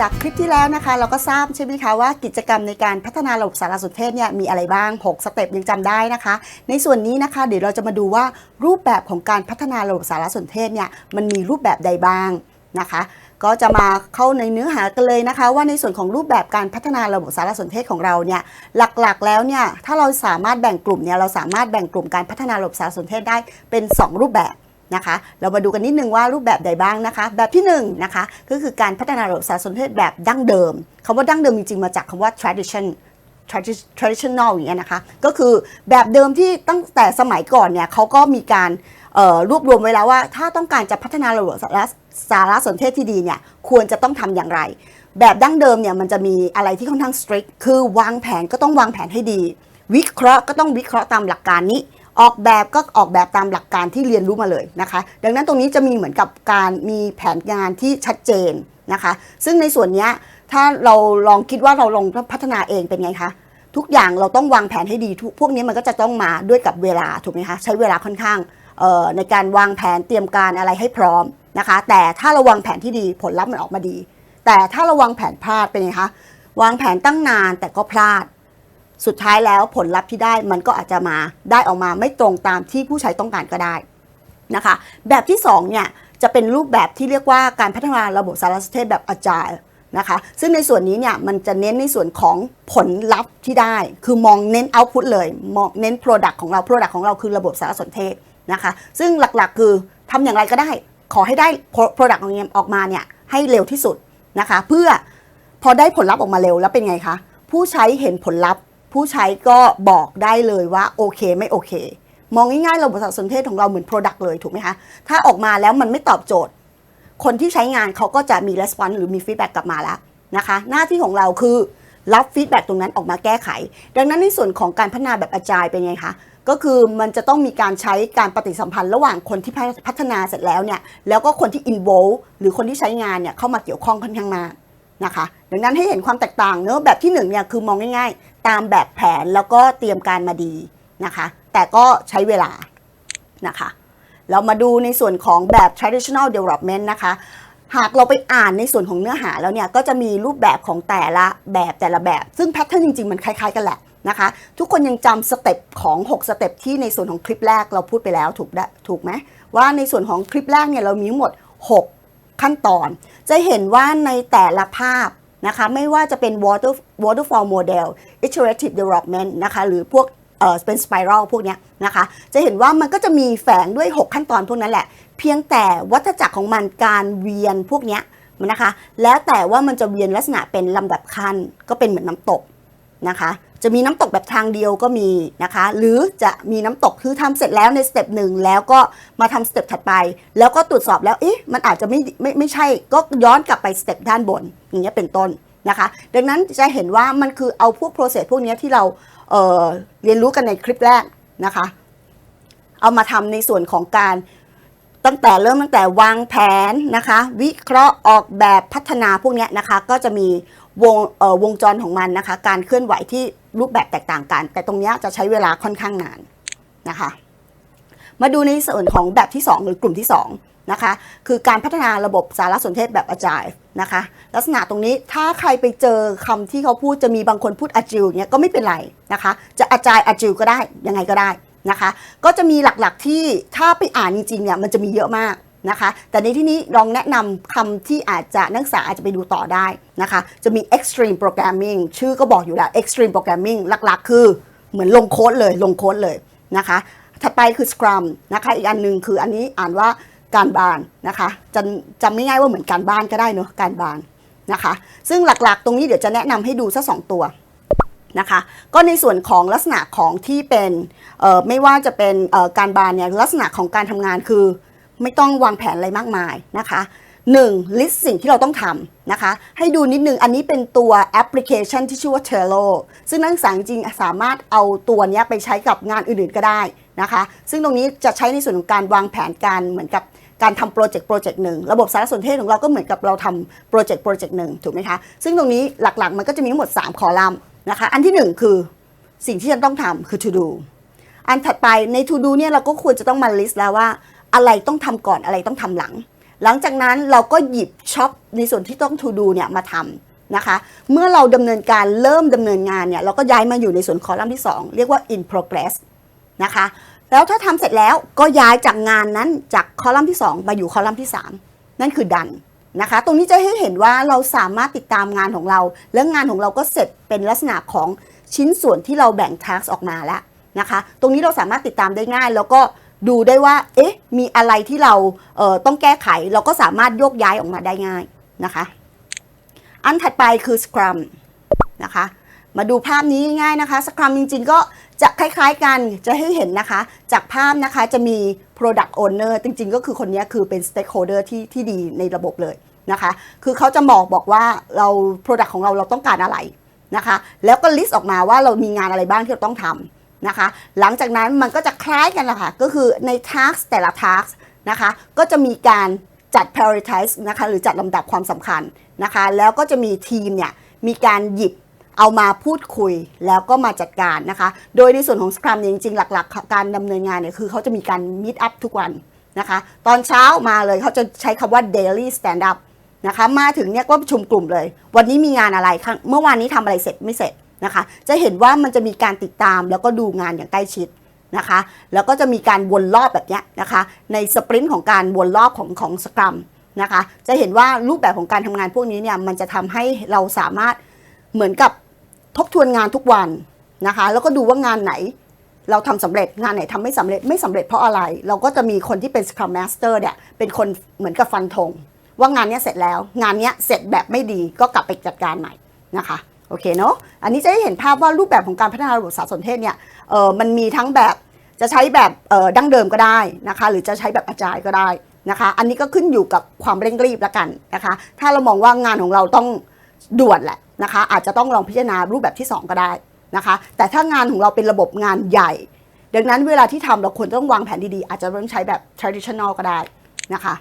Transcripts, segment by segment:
จากคลิปที่แล้วนะคะ เราก็ทราบใช่ไหมคะว่ากิจกรรมในการพัฒนาระบบสารสนเทศเนี่ยมีอะไรบ้าง 6 สเต็ปยังจำได้นะคะ ในส่วนนี้นะคะ เดี๋ยวเราจะมาดูว่ารูปแบบของการพัฒนาระบบสารสนเทศเนี่ยมันมีรูปแบบใดบ้างนะคะ ก็จะมาเข้าในเนื้อหากันเลยนะคะ ว่าในส่วนของรูปแบบการพัฒนาระบบสารสนเทศของเราเนี่ยหลักๆแล้วเนี่ยถ้าเราสามารถแบ่งกลุ่มเนี่ยเราสามารถแบ่งกลุ่มการพัฒนาระบบสารสนเทศได้เป็น 2 รูปแบบ นะคะ เรามาดูกันนิดนึงว่ารูปแบบใดบ้างนะคะ แบบที่1นงนะคะก็คือการพัฒนาระบบสารสนเทศแบบดั้งเดิมคำว่าดั้งเดิมจริงๆมาจากคำว่า tradition traditional อย่างเงี้ยนะคะ ก็คือแบบเดิมที่ตั้งแต่สมัยก่อนเนี่ยเขาก็มีการรวบรวมไว้แล้วว่า ถ้าต้องการจะพัฒนาระบบสารสารสนเทศที่ดีเนี่ยควรจะต้องทำอย่างไร แบบดั้งเดิมเนี่ยมันจะมีอะไรที่ค่อนข้าง strict คือวางแผนก็ต้องวางแผนให้ดี วิเคราะห์ก็ต้องวิเคราะห์ตามหลักการนี้ ออกแบบก็ออกแบบตามหลักการที่เรียนรู้มาเลยนะคะ ดังนั้นตรงนี้จะมีเหมือนกับการมีแผนงานที่ชัดเจนนะคะ ซึ่งในส่วนนี้ถ้าเราลองคิดว่าเราลองพัฒนาเองเป็นไงคะทุกอย่างเราต้องวางแผนให้ดีพวกนี้มันก็จะต้องมาด้วยกับเวลาถูกไหมคะใช้เวลาค่อนข้างในการวางแผนเตรียมการอะไรให้พร้อมนะคะ แต่ถ้าเราวางแผนที่ดีผลลัพธ์มันออกมาดี แต่ถ้าเราวางแผนพลาดเป็นไงคะวางแผนตั้งนานแต่ก็พลาด สุดท้ายแล้วผลลัพธ์ที่ได้มันก็อาจจะมาได้ออกมาไม่ตรงตามที่ผู้ใช้ต้องการก็ได้นะคะ แบบที่2เนี่ยจะเป็นรูปแบบที่เรียกว่าการพัฒนาระบบสารสนเทศแบบ agile นะคะซึ่งในส่วนนี้เนี่ยมันจะเน้นในส่วนของผลลัพธ์ที่ได้ คือมองเน้น output เลยมองเน้น product ของเรา product ของเราคือระบบสารสนเทศนะคะ ซึ่งหลักๆคือทำอย่างไรก็ได้ ขอให้ได้ product ของเนี้ยออกมาเนี่ยให้เร็วที่สุดนะคะ เพื่อพอได้ผลลัพธ์ออกมาเร็วแล้วเป็นไงคะ ผู้ใช้เห็นผลลัพธ์ ผู้ใช้ก็บอกได้เลยว่าโอเคไม่โอเค มองง่ายๆระบบสารสนเทศของเราเหมือน Product เลยถูกไหมคะ ถ้าออกมาแล้วมันไม่ตอบโจทย์ คนที่ใช้งานเขาก็จะมี response หรือมี feedback กลับมาแล้วนะคะ หน้าที่ของเราคือรับ feedback ตรงนั้นออกมาแก้ไข ดังนั้นในส่วนของการพัฒนาแบบอาจายเป็นไงคะ ก็คือมันจะต้องมีการใช้การปฏิสัมพันธ์ระหว่างคนที่พัฒนาเสร็จแล้วเนี่ย แล้วก็คนที่ involve หรือคนที่ใช้งานเนี่ยเข้ามาเกี่ยวข้องค่อนข้างมากนะคะ ดังนั้นให้เห็นความแตกต่างเนอะแบบที่หนึ่งเนี่ยคือมองง่าย ตามแบบแผนแล้วก็เตรียมการมาดีนะคะ แต่ก็ใช้เวลานะคะ เรามาดูในส่วนของแบบ traditional development นะคะ หากเราไปอ่านในส่วนของเนื้อหาแล้วเนี่ย ก็จะมีรูปแบบของแต่ละแบบแต่ละแบบ ซึ่งแพทเทิร์นจริง ๆ มันคล้าย ๆ กันแหละนะคะ ทุกคนยังจำสเต็ปของ 6 สเต็ปที่ในส่วนของคลิปแรกเราพูดไปแล้วถูกได้ถูกไหมว่าในส่วนของคลิปแรกเนี่ยเรามีทั้งหมด 6 ขั้นตอน จะเห็นว่าในแต่ละภาพ นะคะไม่ว่าจะเป็น water waterfall model iterative development นะคะหรือพวกเออเป็น spiral พวกนี้นะคะจะเห็นว่ามันก็จะมีแฝงด้วย 6 ขั้นตอนพวกนั้นแหละ เพียงแต่วัฏจักรของมันการเวียนพวกนี้นะคะแล้วแต่ว่ามันจะเวียนลักษณะเป็นลำดับขั้นก็เป็นเหมือนน้ำตกนะคะ จะมีน้ำตกแบบทางเดียวก็มีนะคะ หรือจะมีน้ำตกคือทำเสร็จแล้วในสเต็ปหนึ่งแล้วก็มาทำสเต็ปถัดไป แล้วก็ตรวจสอบแล้วเอ๊ะมันอาจจะไม่ไม่ไม่ใช่ก็ย้อนกลับไปสเต็ปด้านบนอย่างเงี้ยเป็นต้นนะคะ ดังนั้นจะเห็นว่ามันคือเอาพวกโปรเซสพวกนี้ที่เราเเรียนรู้กันในคลิปแรกนะคะ เอามาทำในส่วนของการตั้งแต่เริ่มตั้งแต่วางแผนนะคะ วิเคราะห์ออกแบบพัฒนาพวกนี้นะคะ ก็จะมี วงวงจรของมันนะคะ การเคลื่อนไหวที่รูปแบบแตกต่างกัน แต่ตรงนี้จะใช้เวลาค่อนข้างนานนะคะ มาดูในส่วนของแบบที่ 2 หรือกลุ่มที่2นะคะ คือการพัฒนาระบบสารสนเทศแบบอาจายนะคะ ลักษณะตรงนี้ถ้าใครไปเจอคำที่เขาพูดจะมีบางคนพูดอาจิลเนี้ยก็ไม่เป็นไรนะคะ จะอาจายอาจิลก็ได้ยังไงก็ได้นะคะ ก็จะมีหลักๆที่ถ้าไปอ่านจริงๆเนี่ยมันจะมีเยอะมาก นะคะ แต่ในที่นี้ลองแนะนำคำที่อาจจะนักศึกษาอาจจะไปดูต่อได้นะคะ จะมี extreme programming ชื่อก็บอกอยู่แล้ว extreme programming หลักๆ คือเหมือนลงโค้ดเลยลงโค้ดเลยนะคะ ถัดไปคือ Scrum นะคะ อีกอันหนึ่งคืออันนี้อ่านว่าการบานนะคะจำจำไม่ง่ายว่าเหมือนการบ้านก็ได้เนอะการบานนะคะ ซึ่งหลักๆ ตรงนี้เดี๋ยวจะแนะนำให้ดูสักสองตัวนะคะก็ในส่วนของลักษณะของที่เป็นไม่ว่าจะเป็นการบานเนี่ยลักษณะของการทำงานคือ ไม่ต้องวางแผนอะไรมากมายนะคะ 1. list สิ่งที่เราต้องทำนะคะ ให้ดูนิดนึงอันนี้เป็นตัวแอปพลิเคชันที่ชื่อว่า Trello ซึ่งนักศึกษาจริงสามารถเอาตัวนี้ไปใช้กับงานอื่นๆก็ได้นะคะ ซึ่งตรงนี้จะใช้ในส่วนของการวางแผนการเหมือนกับการทำโปรเจกต์โปรเจกต์หนึ่งระบบสารสนเทศของเราก็เหมือนกับเราทำโปรเจกต์โปรเจกต์หนึ่งถูกไหมคะ ซึ่งตรงนี้หลักๆ มันก็จะมีทั้งหมด 3 คอลัมน์นะคะ อันที่ 1 คือสิ่งที่ฉันต้องทำคือ to do อันถัดไปใน to do เนี่ยเราก็ควรจะต้องมา list แล้วว่า อะไรต้องทำก่อนอะไรต้องทำหลัง หลังจากนั้นเราก็หยิบช็อปในส่วนที่ต้อง to do เนี่ยมาทำนะคะ เมื่อเราดำเนินการเริ่มดำเนินงานเนี่ยเราก็ย้ายมาอยู่ในส่วนคอลัมน์ที่ 2 เรียกว่า in progress นะคะ แล้วถ้าทำเสร็จแล้วก็ย้ายจากงานนั้นจากคอลัมน์ที่ 2 มาอยู่คอลัมน์ที่ 3 นั่นคือดันนะคะ ตรงนี้จะให้เห็นว่าเราสามารถติดตามงานของเรา และงานของเราก็เสร็จเป็นลักษณะของชิ้นส่วนที่เราแบ่งทักออกมาแล้วนะคะ ตรงนี้เราสามารถติดตามได้ง่าย แล้วก็ ดูได้ว่า เอ๊ะ มีอะไรที่เราเอ่อต้องแก้ไข เราก็สามารถโยกย้ายออกมาได้ง่ายนะคะ อันถัดไปคือ Scrum นะคะ มาดูภาพนี้ง่ายนะคะ Scrum จริง ๆ ก็จะคล้าย ๆ กันจะให้เห็นนะคะ จากภาพนะคะจะมี Product Owner จริง ๆ ก็คือคนนี้คือเป็น Stakeholder ที่ที่ดีในระบบเลยนะคะ คือเขาจะบอกบอกว่าเรา Product ของเราเราต้องการอะไรนะคะ แล้วก็ list ออกมาว่าเรามีงานอะไรบ้างที่เราต้องทำ นะคะ หลังจากนั้นมันก็จะคล้ายกันแหละค่ะ ก็คือใน task แต่ละ task นะคะ ก็จะมีการจัด prioritize นะคะ หรือจัดลำดับความสำคัญนะคะ แล้วก็จะมีทีมเนี่ย มีการหยิบเอามาพูดคุยแล้วก็มาจัดการนะคะ โดยในส่วนของ Scrum เนี่ยจริงๆ หลักๆ การดำเนินงานเนี่ยคือเขาจะมีการ meet up ทุกวันนะคะ ตอนเช้ามาเลยเขาจะใช้คำว่า daily stand up นะคะ มาถึงเนี่ยก็ประชุมกลุ่มเลย วันนี้มีงานอะไรเมื่อวานนี้ทำอะไรเสร็จไม่เสร็จ นะคะ จะเห็นว่ามันจะมีการติดตามแล้วก็ดูงานอย่างใกล้ชิดนะคะ แล้วก็จะมีการวนรอบแบบนี้นะคะ ในสปรินต์ของการวนรอบของของสครัมนะคะ จะเห็นว่ารูปแบบของการทำงานพวกนี้เนี่ยมันจะทำให้เราสามารถเหมือนกับทบทวนงานทุกวันนะคะ แล้วก็ดูว่างานไหนเราทำสำเร็จงานไหนทำไม่สำเร็จไม่สำเร็จเพราะอะไร เราก็จะมีคนที่เป็น Scrum Master เนี่ยเป็นคนเหมือนกับฟันธงว่างานนี้เสร็จแล้ว งานนี้เสร็จแบบไม่ดีก็กลับไปจัดการใหม่นะคะ โอเคเนาะอันนี้จะได้เห็นภาพว่ารูปแบบของการพัฒนาระบบสารสนเทศเนี่ยเออมันมีทั้งแบบจะใช้แบบเออดั้งเดิมก็ได้นะคะ หรือจะใช้แบบอาจายก็ได้นะคะ อันนี้ก็ขึ้นอยู่กับความเร่งรีบล้วกันนะคะ ถ้าเรามองว่างานของเราต้องด่วนแหละนะคะ อาจจะต้องลองพิจารณารูปแบบที่ 2 ก็ได้นะคะ แต่ถ้างานของเราเป็นระบบงานใหญ่ ดังนั้นเวลาที่ทำเราควรต้องวางแผนดีๆ อาจจะต้องใช้แบบ traditional ก็ได้นะคะ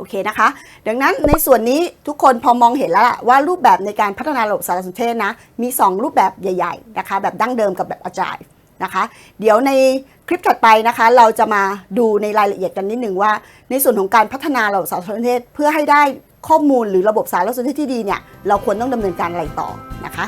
โอเคนะคะ ดังนั้นในส่วนนี้ทุกคนพอมองเห็นแล้วว่ารูปแบบในการพัฒนาระบบสารสนเทศนะ มี 2 รูปแบบใหญ่ๆนะคะ แบบดั้งเดิมกับแบบอาจายนะคะเดี๋ยวในคลิปถัดไปนะคะ เราจะมาดูในรายละเอียดกันนิดหนึ่งว่า ในส่วนของการพัฒนาระบบสารสนเทศ เพื่อให้ได้ข้อมูลหรือระบบสารสนเทศที่ดีเนี่ยเราควรต้องดำเนินการอะไรต่อนะคะ